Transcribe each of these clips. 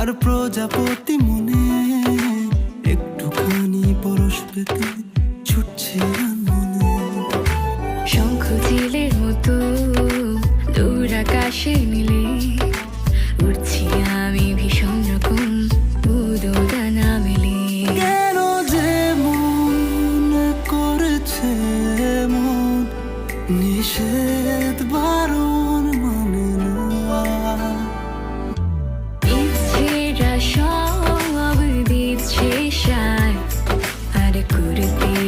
আর প্রজাপতি মনে একটুখানি পরশ পেতে ছুটছে মনে শঙ্খ চিলের মতো দূর আকাশে মিলে উঠছি আমি ভীষণ রকম উদোদানা মেলে। কেন যে মন করেছে মন নিষেধ বা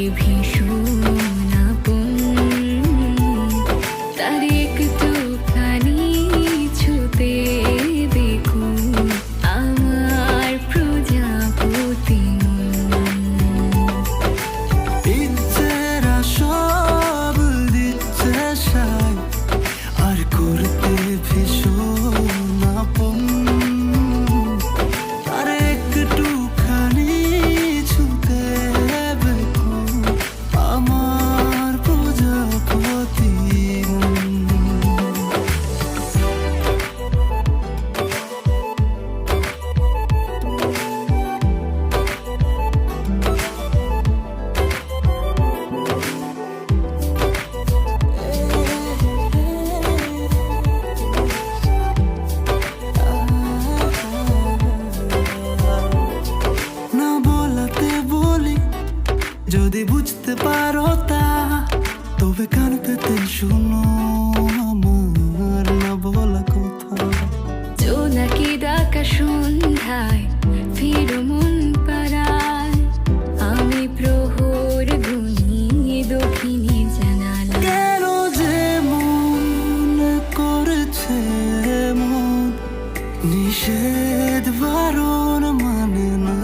you বুঝতে পারো তা তবে কান পেতে শুনো আমার না বলা কথা। জো নাকি ডাকা সন্ধ্যায় ফিরো মন পাড়ায়। আমি প্রহর গুনিয়ে দক্ষিণে জানালা কেন যে মন করেছে মন নিষেধ বারণ মানে না।